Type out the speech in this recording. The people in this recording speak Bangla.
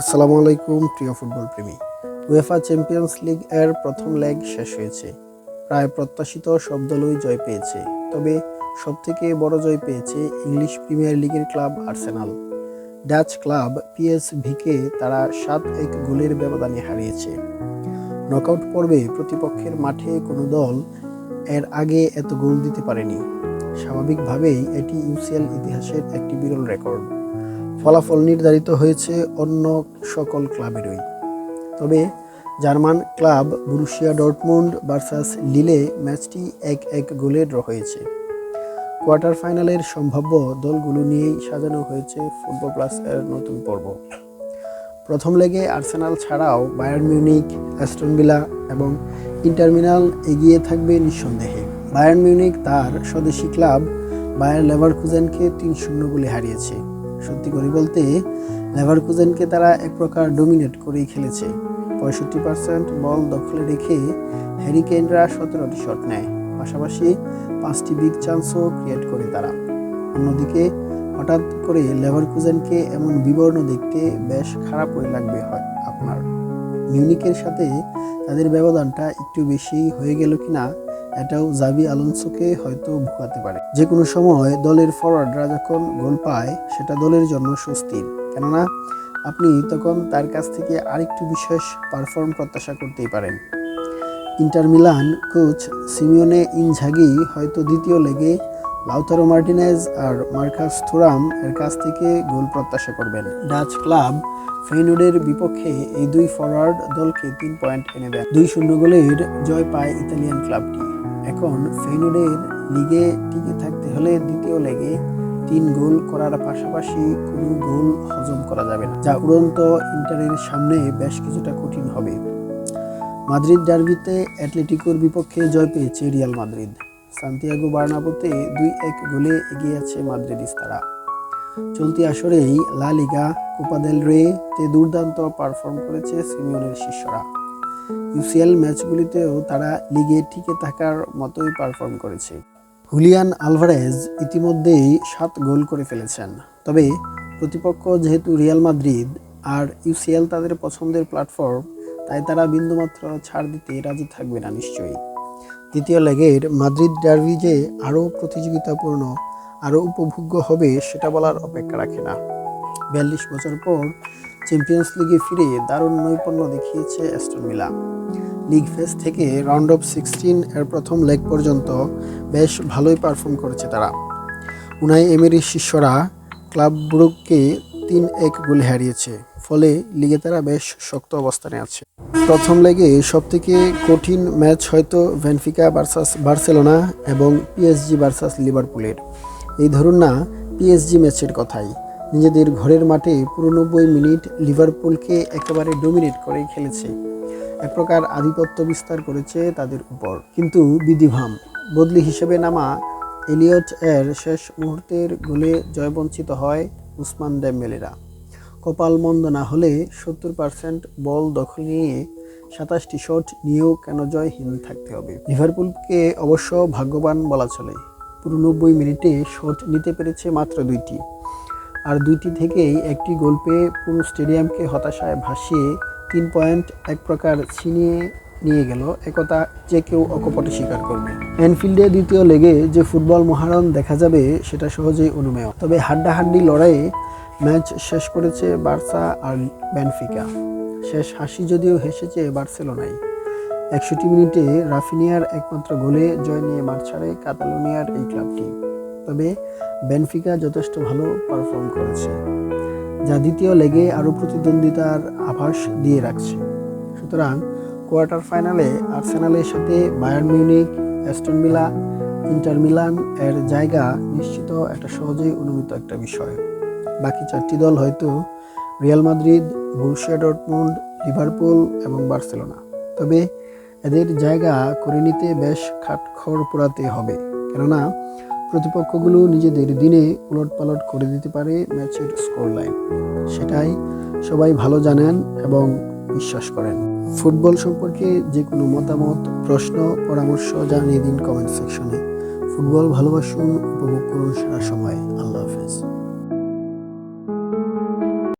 আসসালামু আলাইকুম, প্রিয় ফুটবল প্রেমী উয়েফা চ্যাম্পিয়ন্স লিগ এর প্রথম লেগ শেষ হয়েছে। প্রায় প্রত্যাশিত সব দলই জয় পেয়েছে। তবে সবথেকে বড় জয় পেয়েছে ইংলিশ প্রিমিয়ার লিগের ক্লাব আর্সেনাল। ডাচ ক্লাব পিএসভিকে তারা সাত এক গোলের ব্যবধানে হারিয়েছে। নকআউট পর্বে প্রতিপক্ষের মাঠে কোনো দল এর আগে এত গোল দিতে পারেনি। স্বাভাবিকভাবেই এটি ইউসিএল ইতিহাসের একটি বিরল রেকর্ড। ফলাফল নির্ধারিত হয়েছে অন্য সকল ক্লাবেরই। তবে German club Borussia Dortmund versus Lille ম্যাচটি এক এক গোলে ড্র হয়েছে। কোয়ার্টার ফাইনালের সম্ভাব্য দলগুলো নিয়েই সাজানো হয়েছে ফুটবল প্লাস এর নতুন পর্ব। প্রথম লেগে আর্সেনাল ছাড়াও বায়ার্ন মিউনিক অ্যাস্টন ভিলা এবং ইন্টারমিনাল এগিয়ে থাকবে নিঃসন্দেহে। বায়ার্ন মিউনিক তার স্বদেশি ক্লাব বায়ার লেভারকুজেনকে তিন শূন্য গোলে হারিয়েছে। সত্যি করে বলতে, লেভারকুজেনকে তারা এক প্রকার ডোমিনেট করেই খেলেছে। পঁয়ষট্টি পার্সেন্ট বল দখলে রেখে হ্যারিকেনরা সতেরোটি শট নেয়। পাশাপাশি পাঁচটি বিগ চান্সও ক্রিয়েট করে তারা। অন্যদিকে, হঠাৎ করে লেভারকুজেনকে এমন বিবর্ণ দেখতে বেশ খারাপ খারাপই লাগবে হয় আপনার। মিউনিকের সাথে তাদের ব্যবধানটা একটু বেশি হয়ে গেল কিনা এটাও জাবি আলোনসোকে হয়তো ভুগাতে পারে। যে কোনো সময় দলের ফরওয়ার্ডরা যখন গোল পায়, সেটা দলের জন্য স্বস্তির। কেননা, আপনি তখন তার কাছ থেকে আরেকটু বিশেষ পারফর্ম প্রত্যাশা করতেই পারেন। Inter Milan coach Simone Inzaghi হয়তো দ্বিতীয় লেগে লাউতারো মার্টিনেজ আর মার্কাস থুরাম এর কাছ থেকে গোল প্রত্যাশা করবেন। ডাচ ক্লাব ফেইনুডের বিপক্ষে এই দুই ফরওয়ার্ড দলকে তিন পয়েন্ট এনে দেন দুই শূন্য গোলের জয় পায় ইতালিয়ান ক্লাবটি এখন ফেইনুডের লিগে টিকে থাকতে হলে দ্বিতীয় লেগে তিন গোল করার পাশাপাশি কোনো গোল হজম করা যাবে না, যা উড়ন্ত ইন্টারের সামনে বেশ কিছুটা কঠিন হবে। মাদ্রিদ ডার্বিতে অ্যাটলেটিকোর বিপক্ষে জয় পেয়েছে রিয়াল মাদ্রিদ সান্তিয়াগো বার্নাবোতে দুই এক গোলে এগিয়ে আছে মাদ্রিদিস্তারা চলতি আসরেই লা লিগা, কোপা দেল রে তে দুর্দান্ত পারফর্ম করেছে সিমিওনের শিষ্যরা। ইউসিএল ম্যাচগুলিতেও তারা লিগে টিকে থাকার মতোই পারফর্ম করেছে। হুলিয়ান আলভারেজ ইতিমধ্যেই সাত গোল করে ফেলেছেন। তবে প্রতিপক্ষ যেহেতু রিয়াল মাদ্রিদ আর ইউসিএল তাদের পছন্দের প্ল্যাটফর্ম, তাই তারা বিন্দুমাত্র ছাড় দিতে রাজি থাকবে না নিশ্চয়ই। দ্বিতীয় লেগের মাদ্রিদ ডার্বি যে আরও প্রতিযোগিতাপূর্ণ, আরও উপভোগ্য হবে সেটা বলার অপেক্ষা রাখে না। বিয়াল্লিশ বছর পর চ্যাম্পিয়ন্স লিগে ফিরে দারুণ নৈপুণ্য দেখিয়েছে অ্যাস্টন মিলা। লিগ ফেস থেকে রাউন্ড অফ সিক্সটিন এর প্রথম লেগ পর্যন্ত বেশ ভালোই পারফর্ম করেছে তারা। উনাই এমেরির শিষ্যরা ক্লাব ব্রুককে তিন এক গোলে হারিয়েছে, ফলে লিগে তারা বেশ শক্ত অবস্থানে আছে। প্রথম লেগে সবথেকে কঠিন ম্যাচ হয়তো ভ্যানফিকা ভার্সাস বার্সেলোনা এবং পিএসজি ভার্সাস লিভারপুলের। এই ধরুন না, পিএসজি ম্যাচের কথাই। নিজেদের ঘরের মাঠে পুরো নব্বই মিনিট লিভারপুলকে একেবারে ডোমিনেট করে খেলেছে। এক প্রকার আধিপত্য বিস্তার করেছে তাদের উপর। কিন্তু বিধিভাম বদলি হিসেবে নামা এলিয়ট এর শেষ মুহূর্তের গোলে জয়বঞ্চিত হয় উসমান ডেম্বেলেরা কপাল মন্দ না হলে সত্তর পার্সেন্ট বল দখল নিয়ে সাতাশটি শট নিয়েও কেন জয়হীন থাকতে হবে? লিভারপুলকে অবশ্য ভাগ্যবান বলা চলে। পুরো নব্বই মিনিটে শট নিতে পেরেছে মাত্র দুইটি। আর দুইটি থেকেই একটি গোল পেয়ে পুরো স্টেডিয়ামকে হতাশায় ভাসিয়ে তিন পয়েন্ট এক প্রকার ছিনিয়ে নিয়ে গেল। একথা যে কেউ অকপটে স্বীকার করবে। এনফিল্ডে দ্বিতীয় লেগে যে ফুটবল মহারণ দেখা যাবে, সেটা সহজেই অনুমেয়। তবে হাড্ডাহাড্ডি লড়াইয়ে ম্যাচ শেষ করেছে বার্সা আর ব্যানফিকা শেষ হাসি যদিও হেসেছে বার্সেলোনাই। একষট্টি মিনিটে রাফিনিয়ার একমাত্র গোলে জয় নিয়ে মাঠ ছাড়ে কাতালোনিয়ার এই ক্লাবটি। তবে বেনফিকা যথেষ্ট ভালো পারফর্ম করেছে, যা দ্বিতীয় লেগে আরও প্রতিদ্বন্দ্বিতার আভাস দিয়ে রাখছে। সুতরাং কোয়ার্টার ফাইনালে আর্সেনালের সাথে Bayern Munich Aston Villa Inter Milan এর জায়গা নিশ্চিত একটা সহজেই অনুমিত একটা বিষয়। বাকি চারটি দল হয়তো Real Madrid Borussia Dortmund Liverpool এবং বার্সেলোনা তবে এদের জায়গা করে নিতে বেশ খাটখড় পোড়াতে হবে। কেননা প্রতিপক্ষগুলো নিজেদের দিনে উলট পালট করে দিতে পারে ম্যাচের স্কোর লাইন সেটাই সবাই ভালো জানেন এবং বিশ্বাস করেন। ফুটবল সম্পর্কে যে কোনো মতামত, প্রশ্ন, পরামর্শ জানিয়ে দিন কমেন্ট সেকশনে। ফুটবল ভালোবাসুন, উপভোগ করুন সারা সময়। আল্লাহ হাফেজ।